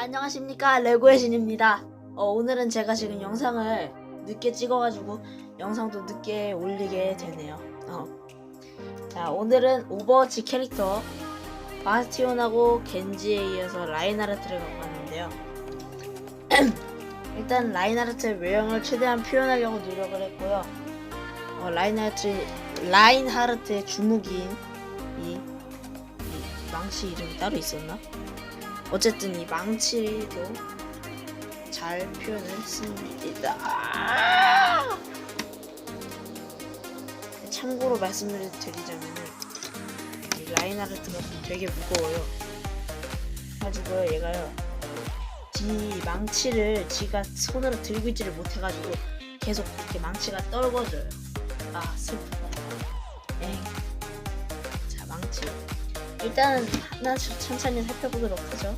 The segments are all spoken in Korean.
안녕하십니까 레고의 신입니다. 어, 오늘은 제가 지금 영상을 늦게 찍어가지고 영상도 늦게 올리게 되네요. 어. 자 오늘은 오버워치 캐릭터 바스티온하고 겐지에 이어서 라인하르트를 갖고 왔는데요. 일단 라인하르트의 외형을 최대한 표현하려고 노력을 했고요. 어, 라인하르트 라인하르트의 주무기인 이, 이 망치 이름이 따로 있었나? 어쨌든 이 망치도 잘 표현을 했습니다. 아! 참고로 말씀을 드리자면은 이 라인하르트가 되게 무거워요. 가지고 얘가요. 이 망치를 지가 손으로 들고 있지를 못해가지고 계속 이렇게 망치가 떨궈져요. 아 슬프 일단은 하나씩 천천히 살펴보도록 하죠.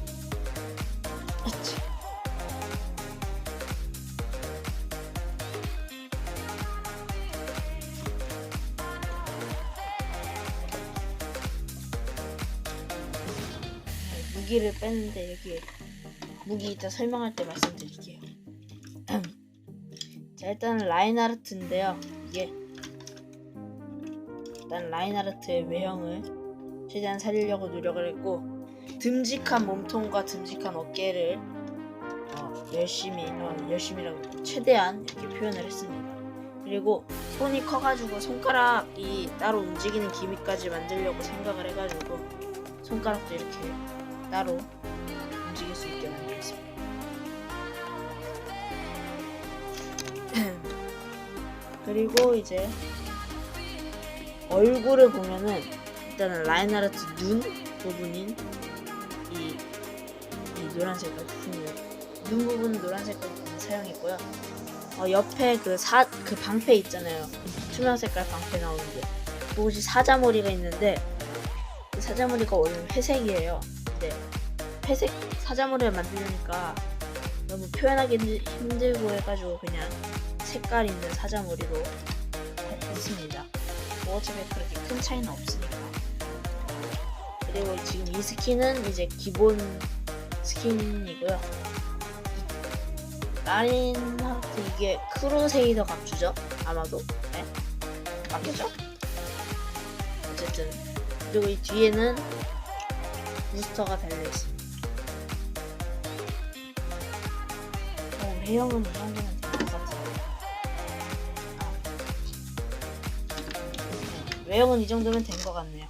무기를 뺐는데 여기 무기 이따 설명할 때 말씀드릴게요. 자 일단 라인하르트인데요. 이게 일단 라인하르트의 외형을 최대한 살리려고 노력을 했고 듬직한 몸통과 듬직한 어깨를 어, 열심히 어, 열심히라고 최대한 이렇게 표현을 했습니다. 그리고 손이 커가지고 손가락이 따로 움직이는 기미까지 만들려고 생각을 해가지고 손가락도 이렇게 따로 움직일 수 있게 만들었습니다. 그리고 이제 얼굴을 보면은 일단은 라인하르트 눈 부분인 이, 이 노란 색깔 부분이요. 눈 부분 노란 색깔 부분 사용했고요. 어, 옆에 그 사 그 방패 있잖아요. 투명 색깔 방패 나오는 게 그곳이 사자머리가 있는데 그 사자머리가 원래 회색이에요. 근데 회색 사자머리를 만들려니까 너무 표현하기 힘들- 힘들고 해가지고 그냥 색깔 있는 사자머리로 했습니다. 뭐 어차피 그렇게 큰 차이는 없으니까. 그리고 지금 이 스킨은 이제 기본 스킨이고요. 라인하르트 이게 크루세이더 갑주죠? 아마도. 네? 맞겠죠? 어쨌든 그리고 이 뒤에는 부스터가 달려있습니다. 어, 외형은 이 정도면 될 것 같아요. 네, 외형은 이 정도면 된 것 같네요.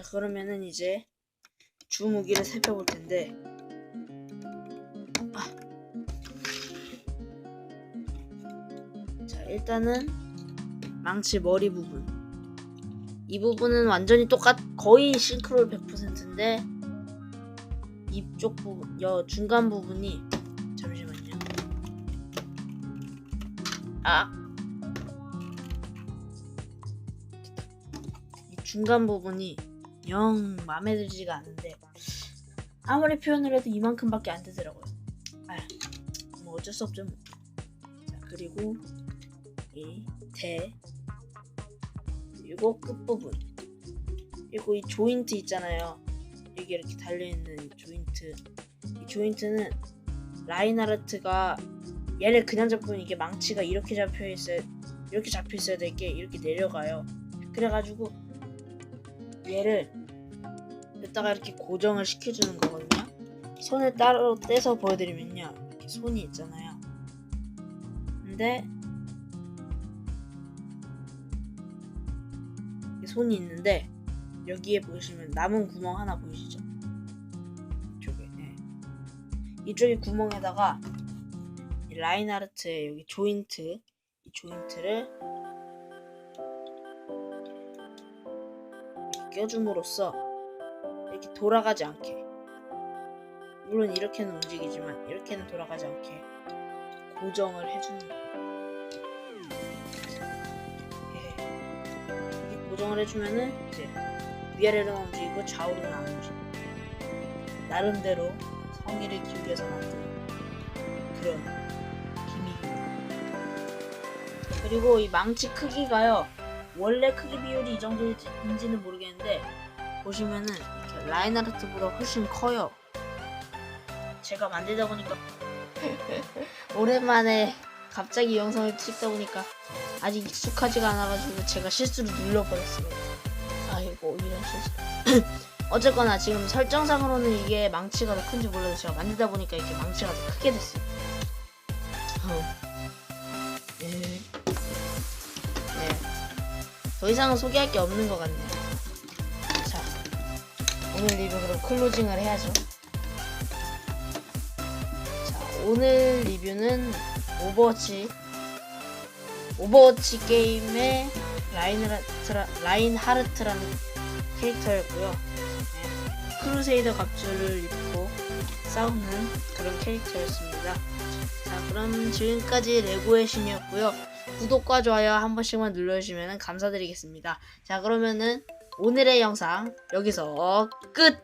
자 그러면은 이제 주 무기를 살펴볼 텐데. 아. 자 일단은 망치 머리 부분. 이 부분은 완전히 똑같 거의 싱크로율 100%인데 이쪽 부분 여 중간 부분이 잠시만요. 아. 이 중간 부분이 영 마음에 들지가 않은데 아무리 표현을 해도 이만큼밖에 안 되더라고요. 아휴, 뭐 어쩔 수 없죠. 뭐. 자 그리고 이 대 그리고 끝 부분 그리고 이 조인트 있잖아요. 여기 이렇게 달려 있는 이 조인트 이 조인트는 라인하르트가 얘를 그냥 잡으면 이게 망치가 이렇게 잡혀 있어야 이렇게 잡혀 있어야 될 게 이렇게 내려가요. 그래가지고 얘를 여기다가 이렇게 고정을 시켜주는 거거든요. 손을 따로 떼서 보여드리면요. 이렇게 손이 있잖아요. 근데 손이 있는데 여기에 보시면 남은 구멍 하나 보이시죠? 이쪽에. 네. 이쪽에 구멍에다가 이 라인하르트의 여기 조인트 이 조인트를 껴줌으로써 이렇게 돌아가지 않게 물론 이렇게는 움직이지만 이렇게는 돌아가지 않게 고정을 해주는 거예요. 예. 고정을 해주면은 이제 위아래로만 움직이고 좌우로는 안 움직이고 나름대로 성의를 기울여서 만든 그런 기믹입니다. 그리고 이 망치 크기가요 원래 크기 비율이 이 정도인지는 모르겠는데 보시면은 이렇게 라인하르트보다 훨씬 커요. 제가 만들다 보니까 오랜만에 갑자기 영상을 찍다 보니까 아직 익숙하지가 않아가지고 제가 실수로 눌러버렸습니다. 아이고 이런 실수. 어쨌거나 지금 설정상으로는 이게 망치가 더 큰지 몰라도 제가 만들다 보니까 이게 망치가 더 크게 됐어요. 어. 더 이상은 소개할 게 없는 것 같네요. 자, 오늘 리뷰 그럼 클로징을 해야죠. 자, 오늘 리뷰는 오버워치 오버워치 게임의 라인하르트라, 라인하르트라는 캐릭터였고요. 네, 크루세이더 갑주를 입고 싸우는 그런 캐릭터였습니다. 자, 그럼 지금까지 레고의 신이었고요. 구독과 좋아요 한 번씩만 눌러주시면 감사드리겠습니다. 자, 그러면은 오늘의 영상 여기서 끝!